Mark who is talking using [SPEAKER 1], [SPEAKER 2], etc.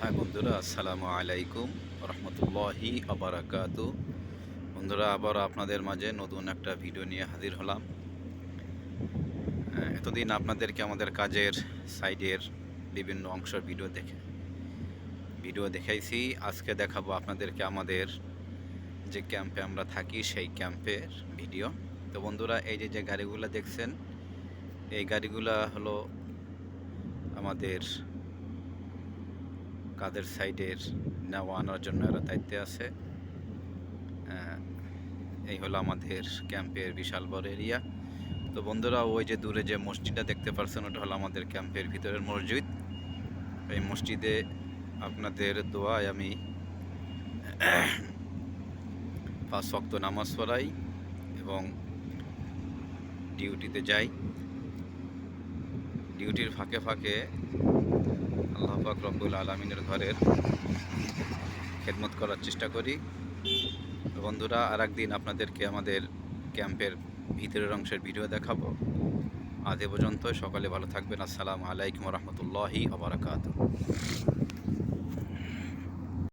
[SPEAKER 1] হ্যাঁ বন্ধুরা, আসসালামু আলাইকুম রহমতুল্লাহি আবরাকাতু। বন্ধুরা, আবার আপনাদের মাঝে নতুন একটা ভিডিও নিয়ে হাজির হলাম। এতদিন আপনাদেরকে আমাদের কাজের সাইডের বিভিন্ন অংশের ভিডিও দেখে ভিডিও দেখাইছি। আজকে দেখাবো আপনাদেরকে আমাদের যে ক্যাম্পে আমরা থাকি, সেই ক্যাম্পের ভিডিও। তো বন্ধুরা, এই যে যে গাড়িগুলো দেখছেন, এই গাড়িগুলো হলো আমাদের কাদের সাইডের নেওয়া, আনার জন্য এরা দায়িত্বে আছে। এই হলো আমাদের ক্যাম্পের বিশাল বড় এরিয়া। তো বন্ধুরা, ওই যে দূরে যে মসজিদটা দেখতে পাচ্ছেন ওটা হলো আমাদের ক্যাম্পের ভিতরের মসজিদ। এই মসজিদে আপনাদের দোয়ায় আমি পাঁচ শক্ত নামাজ পড়াই এবং ডিউটিতে যাই। ডিউটির ফাঁকে ফাঁকে আল্লাহ পাক রব্বুল আলমিনের ঘরের খেদমত করার চেষ্টা করি। বন্ধুরা আর একদিন আপনাদেরকে আমাদের ক্যাম্পের ভিতরের অংশের ভিডিও দেখাবো। আজ এ পর্যন্ত সকালে ভালো থাকবেন। আসসালামু আলাইকুম রহমতুল্লাহি আবরাকাত